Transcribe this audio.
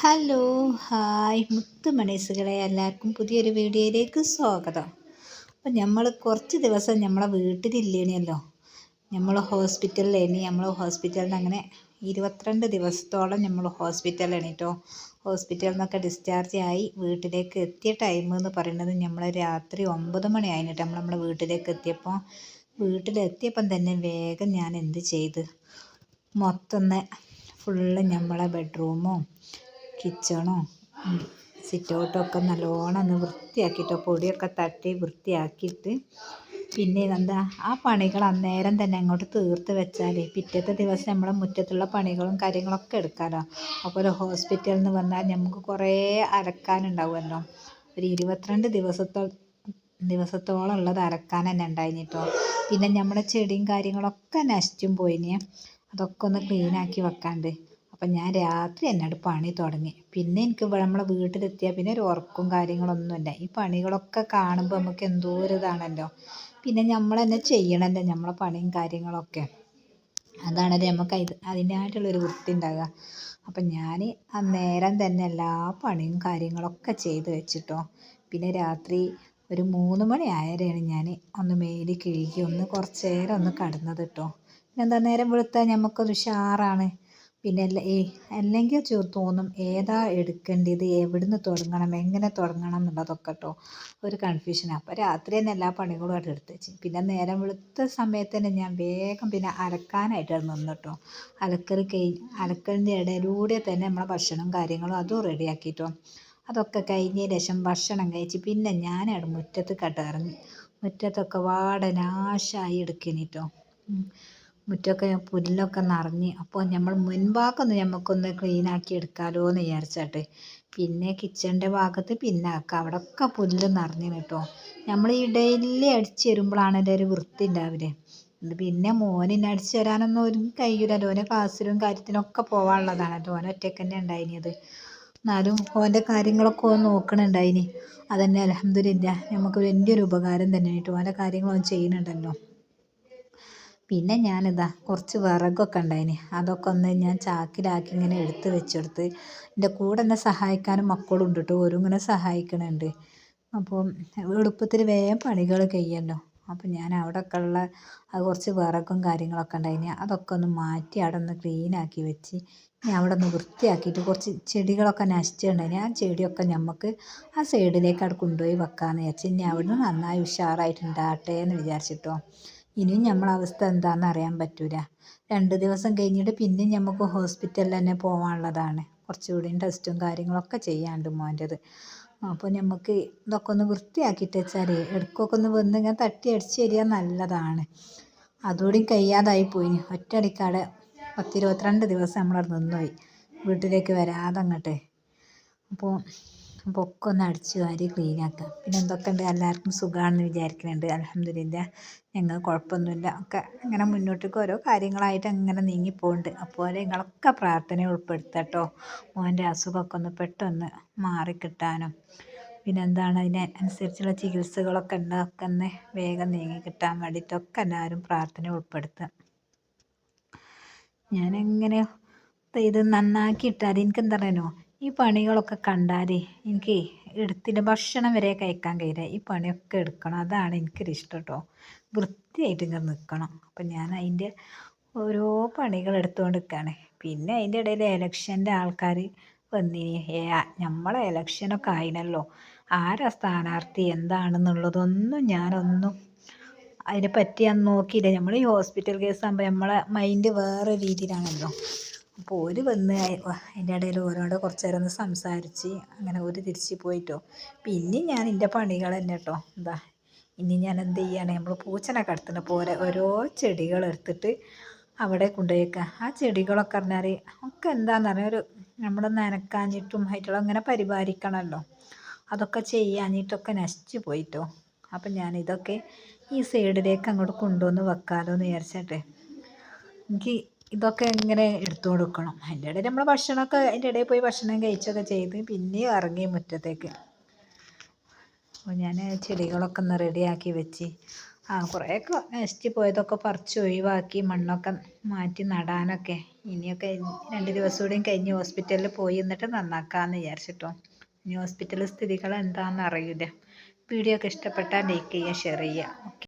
Hello hi മുത്ത് മണീസുകളെ എല്ലാവർക്കും പുതിയൊരു വീഡിയോയിലേക്ക് സ്വാഗതം. അപ്പം നമ്മൾ കുറച്ച് ദിവസം നമ്മളെ വീട്ടിലില്ലേണിയല്ലോ. നമ്മൾ ഹോസ്പിറ്റലിലേനി നമ്മൾ ഹോസ്പിറ്റലിൽ അങ്ങനെ ഇരുപത്തിരണ്ട് ദിവസത്തോളം നമ്മൾ ഹോസ്പിറ്റലിലാണ് കേട്ടോ ഹോസ്പിറ്റലിൽ നിന്നൊക്കെ ഡിസ്ചാർജ് ആയി വീട്ടിലേക്ക് എത്തിയ ടൈം എന്ന് പറയുന്നത് നമ്മൾ രാത്രി ഒമ്പത് മണി ആയിട്ട് നമ്മൾ നമ്മളെ വീട്ടിലേക്ക് എത്തിയപ്പോൾ വീട്ടിലെത്തിയപ്പം തന്നെ വേഗം ഞാൻ എന്ത് ചെയ്ത്? മൊത്തം ഫുള്ള് നമ്മളെ ബെഡ്റൂമും കിച്ചണും? സിറ്റ് ഔട്ടൊക്കെ നല്ലോണം ഒന്ന് വൃത്തിയാക്കിയിട്ട് പൊടിയൊക്കെ തട്ടി വൃത്തിയാക്കിയിട്ട്. പിന്നെ എന്താ ആ പണികൾ അന്നേരം തന്നെ അങ്ങോട്ട് തീർത്ത് വെച്ചാൽ പിറ്റത്തെ ദിവസം നമ്മളെ മുറ്റത്തുള്ള പണികളും കാര്യങ്ങളൊക്കെ എടുക്കാമല്ലോ അപ്പോൾ ഒരു ഹോസ്പിറ്റലിൽ നിന്ന് വന്നാൽ നമുക്ക് കുറേ അരക്കാനുണ്ടാവുമല്ലോ. ഒരു ഇരുപത്തിരണ്ട് ദിവസത്തോ ദിവസത്തോളം ഉള്ളത് അരക്കാൻ തന്നെ ഉണ്ടായിന് കേട്ടോ. പിന്നെ നമ്മുടെ ചെടിയും കാര്യങ്ങളൊക്കെ നശിച്ചും പോയിന്. അതൊക്കെ ഒന്ന് ക്ലീനാക്കി വെക്കാണ്ട്. അപ്പം ഞാൻ രാത്രി എന്നോട് പണി തുടങ്ങി. പിന്നെ എനിക്ക് നമ്മളെ വീട്ടിലെത്തിയാൽ പിന്നെ ഒരു ഉറക്കും കാര്യങ്ങളൊന്നുമില്ല. ഈ പണികളൊക്കെ കാണുമ്പോൾ നമുക്ക് എന്തോ ഒരു ഇതാണല്ലോ. പിന്നെ നമ്മൾ തന്നെ ചെയ്യണമല്ലോ നമ്മളെ പണിയും കാര്യങ്ങളൊക്കെ. അതാണല്ലോ നമുക്ക് ഇത് അതിനായിട്ടുള്ളൊരു വൃത്തി ഉണ്ടാകുക അപ്പം ഞാൻ അന്നേരം തന്നെ എല്ലാ പണിയും കാര്യങ്ങളൊക്കെ ചെയ്ത് വെച്ചിട്ടോ. പിന്നെ രാത്രി ഒരു മൂന്ന് മണി ആയരെയാണ് ഞാൻ ഒന്ന് മേൽ കിഴുകി ഒന്ന് കുറച്ച് നേരം ഒന്ന് കടന്നത് കേട്ടോ എന്താ നേരം വെളുത്താൽ നമുക്കൊരു ഉഷാറാണ്. പിന്നെ അല്ലെങ്കിൽ തോന്നും ഏതാ എടുക്കേണ്ടത് എവിടുന്ന് തുടങ്ങണം എങ്ങനെ തുടങ്ങണം എന്നുള്ളതൊക്കെ കേട്ടോ ഒരു കൺഫ്യൂഷൻ അപ്പോൾ രാത്രി തന്നെ എല്ലാ പണികളും അവിടെ എടുത്ത് വെച്ച്. പിന്നെ നേരം വെളുത്ത സമയത്ത് തന്നെ ഞാൻ വേഗം പിന്നെ അലക്കാനായിട്ട് നിന്നു കേട്ടോ അലക്കൽ കഴിഞ്ഞ് അലക്കലിന്റെ ഇടയിലൂടെ തന്നെ നമ്മളെ ഭക്ഷണം കാര്യങ്ങളും അതും റെഡിയാക്കിയിട്ടോ അതൊക്കെ കഴിഞ്ഞ ശേഷം ഭക്ഷണം കഴിച്ച് പിന്നെ ഞാനവിടെ മുറ്റത്ത് കട്ടിറങ്ങി. മുറ്റത്തൊക്കെ വാടനാശായി എടുക്കണിട്ടോ മുറ്റമൊക്കെ പുല്ലൊക്കെ നിറഞ്ഞ് അപ്പോൾ നമ്മൾ മുൻഭാഗമൊന്ന് നമുക്കൊന്ന് ക്ലീനാക്കി എടുക്കാമല്ലോ എന്ന് വിചാരിച്ചിട്ട്. പിന്നെ കിച്ചണിന്റെ ഭാഗത്ത് പിന്നെ അവിടെ ഒക്കെ പുല്ല് നിറഞ്ഞു കേട്ടോ നമ്മൾ ഈ ഡെയിലി അടിച്ച് വരുമ്പോഴാണ് ഒരു വൃത്തി ഉണ്ടാവില്ലേ പിന്നെ മോനിനെ അടിച്ച് തരാനൊന്നും ഒരു കഴിയില്ലല്ലോ ഓനെ ക്ലാസ്സിലും കാര്യത്തിനൊക്കെ പോകാനുള്ളതാണ് ഓൻ ഒറ്റയ്ക്ക് തന്നെ ഉണ്ടായിരുന്നത് എന്നാലും ഓന്റെ കാര്യങ്ങളൊക്കെ ഓൻ നോക്കണുണ്ടായിനി. അതന്നെ അലഹമ്മദില്ല നമുക്ക് വലിയൊരു ഉപകാരം തന്നെ കേട്ടോ ഓന്റെ കാര്യങ്ങൾ ഓൻ ചെയ്യുന്നുണ്ടല്ലോ. പിന്നെ ഞാനിതാ കുറച്ച് വിറകൊക്കെ ഉണ്ടായിന്. അതൊക്കെ ഒന്ന് ഞാൻ ചാക്കിലാക്കി ഇങ്ങനെ എടുത്ത് വെച്ചെടുത്ത് എന്റെ കൂടെ എന്നെ സഹായിക്കാനും മക്കളും ഉണ്ട് കേട്ടോ. ഓരും ഇങ്ങനെ സഹായിക്കുന്നുണ്ട് അപ്പോൾ എളുപ്പത്തിൽ വേഗം പണികൾ കഴിയുമല്ലോ അപ്പോൾ ഞാൻ അവിടെയൊക്കെ ഉള്ള കുറച്ച് വിറകും കാര്യങ്ങളൊക്കെ ഉണ്ടായിന്. അതൊക്കെ ഒന്ന് മാറ്റി അവിടെ ഒന്ന് ക്ലീനാക്കി വെച്ച് ഇനി അവിടെ ഒന്ന് വൃത്തിയാക്കിയിട്ട് കുറച്ച് ചെടികളൊക്കെ നശിച്ചിട്ടുണ്ടായിന് ആ ചെടിയൊക്കെ നമുക്ക് ആ സൈഡിലേക്ക് അവിടെ കൊണ്ടുപോയി വെക്കാമെന്ന് വിചാരിച്ചു ഇനി നിന്ന് നന്നായി ഉഷാറായിട്ട് ഉണ്ടാകട്ടെ എന്ന് വിചാരിച്ചിട്ടോ. ഇനിയും നമ്മളെ അവസ്ഥ എന്താണെന്ന് അറിയാൻ പറ്റൂല. രണ്ട് ദിവസം കഴിഞ്ഞിട്ട് പിന്നെയും നമുക്ക് ഹോസ്പിറ്റലിൽ തന്നെ പോകാനുള്ളതാണ് കുറച്ചുകൂടി ടെസ്റ്റും കാര്യങ്ങളൊക്കെ ചെയ്യാണ്ട് മോന്റെത്. അപ്പോൾ നമുക്ക് ഇതൊക്കെ ഒന്ന് വൃത്തിയാക്കിയിട്ട് വെച്ചാൽ ഇടക്കൊക്കെ ഒന്ന് വന്ന് ഇങ്ങനെ തട്ടി അടിച്ച് തരിക നല്ലതാണ്. അതുകൂടി കഴിയാതായി പോയി. ഒറ്റയടിക്കാടെ പത്തിരുപത്തിരണ്ട് ദിവസം നമ്മളവിടെ നിന്നുപോയി. വീട്ടിലേക്ക് വരാതെ അങ്ങോട്ട്. അപ്പോൾ അപ്പോൾ ഒക്കെ ഒന്ന് വാരി ക്ലീനാക്കുക പിന്നെ എന്തൊക്കെയുണ്ട്? എല്ലാവർക്കും സുഖമാണെന്ന് വിചാരിക്കുന്നുണ്ട് അലഹമില്ല ഞങ്ങൾ കുഴപ്പമൊന്നുമില്ല. ഒക്കെ അങ്ങനെ മുന്നോട്ടേക്ക് ഓരോ കാര്യങ്ങളായിട്ട് അങ്ങനെ നീങ്ങിപ്പോകുന്നുണ്ട് അപ്പോൾ നിങ്ങളൊക്കെ പ്രാർത്ഥന ഉൾപ്പെടുത്തട്ടോ മോന്റെ അസുഖമൊക്കെ ഒന്ന് പെട്ടെന്ന് മാറിക്കിട്ടാനും പിന്നെ എന്താണ് അതിന് അനുസരിച്ചുള്ള ചികിത്സകളൊക്കെ ഒന്ന് വേഗം നീങ്ങി കിട്ടാൻ വേണ്ടിയിട്ടൊക്കെ എല്ലാവരും പ്രാർത്ഥന ഉൾപ്പെടുത്തുക. ഞാനെങ്ങനെ ഇത് നന്നാക്കി ഇട്ടാൽ എനിക്ക് എന്താ ഈ പണികളൊക്കെ കണ്ടാൽ എനിക്ക് എടുത്തിട്ട് ഭക്ഷണം വരെ കഴിക്കാൻ കഴിയില്ല. ഈ പണിയൊക്കെ എടുക്കണം. അതാണ് എനിക്കൊരു ഇഷ്ടം കേട്ടോ വൃത്തിയായിട്ട് ഇങ്ങനെ നിൽക്കണം അപ്പം ഞാൻ അതിന്റെ ഓരോ പണികൾ എടുത്തുകൊണ്ട് നിൽക്കുകയാണ് പിന്നെ അതിന്റെ ഇടയിൽ എലക്ഷന്റെ ആൾക്കാർ വന്നിനി. നമ്മളെ എലക്ഷനൊക്കെ ആയിനല്ലോ. ആരാ സ്ഥാനാർത്ഥി? എന്താണെന്നുള്ളതൊന്നും ഞാനൊന്നും അതിനെ പറ്റി ഞാൻ നോക്കിയില്ല. നമ്മൾ ഈ ഹോസ്പിറ്റൽ കേസ് ആകുമ്പോൾ നമ്മളെ മൈൻഡ് വേറെ രീതിയിലാണല്ലോ. അപ്പോൾ ഓര് വന്ന് അതിന്റെ ഇടയിൽ ഓരോട് കുറച്ച് നേരം ഒന്ന് സംസാരിച്ച് അങ്ങനെ ഓര് തിരിച്ച് പോയിട്ടോ. പിന്നെ ഞാൻ എന്റെ പണികൾ തന്നെ കേട്ടോ എന്താ ഇനി ഞാൻ എന്ത് ചെയ്യാണ് നമ്മൾ പൂച്ചനെ കടത്തുന്ന പോലെ ഓരോ ചെടികൾ എടുത്തിട്ട് അവിടെ കൊണ്ടുപോയേക്കുക ആ ചെടികളൊക്കെ പറഞ്ഞാൽ ഒക്കെ എന്താണെന്ന് പറഞ്ഞാൽ ഒരു നമ്മൾ നനക്കാഞ്ഞിട്ടും ആയിട്ടുള്ള അങ്ങനെ പരിപാലിക്കണമല്ലോ അതൊക്കെ ചെയ്യാഞ്ഞിട്ടൊക്കെ നശിച്ചു പോയിട്ടോ. അപ്പം ഞാൻ ഇതൊക്കെ ഈ സൈഡിലേക്ക് അങ്ങോട്ട് കൊണ്ടുവന്ന് വെക്കാമല്ലോ എന്ന് വിചാരിച്ചിട്ട്. എനിക്ക് ഇതൊക്കെ ഇങ്ങനെ എടുത്തു കൊടുക്കണം. അതിന്റെ ഇടയിൽ നമ്മൾ ഭക്ഷണമൊക്കെ അതിന്റെ ഇടയിൽ പോയി ഭക്ഷണം കഴിച്ചൊക്കെ ചെയ്ത് പിന്നെയും ഇറങ്ങി മുറ്റത്തേക്ക്. അപ്പോൾ ഞാൻ ചെടികളൊക്കെ ഒന്ന് റെഡിയാക്കി വെച്ച് ആ കുറേയൊക്കെ നശിച്ച് പോയതൊക്കെ പറിച്ച് ഒഴിവാക്കി മണ്ണൊക്കെ മാറ്റി നടാനൊക്കെ. ഇനിയൊക്കെ രണ്ട് ദിവസം കൂടിയും കഴിഞ്ഞ് ഹോസ്പിറ്റലിൽ പോയി എന്നിട്ട് നന്നാക്കാമെന്ന് വിചാരിച്ചിട്ടോ. ഇനി ഹോസ്പിറ്റൽ സ്ഥിതികൾ എന്താണെന്ന് അറിയില്ല. വീഡിയോ ഒക്കെ ഇഷ്ടപ്പെട്ടാൽ ലൈക്ക് ചെയ്യുക ഷെയർ ചെയ്യുക.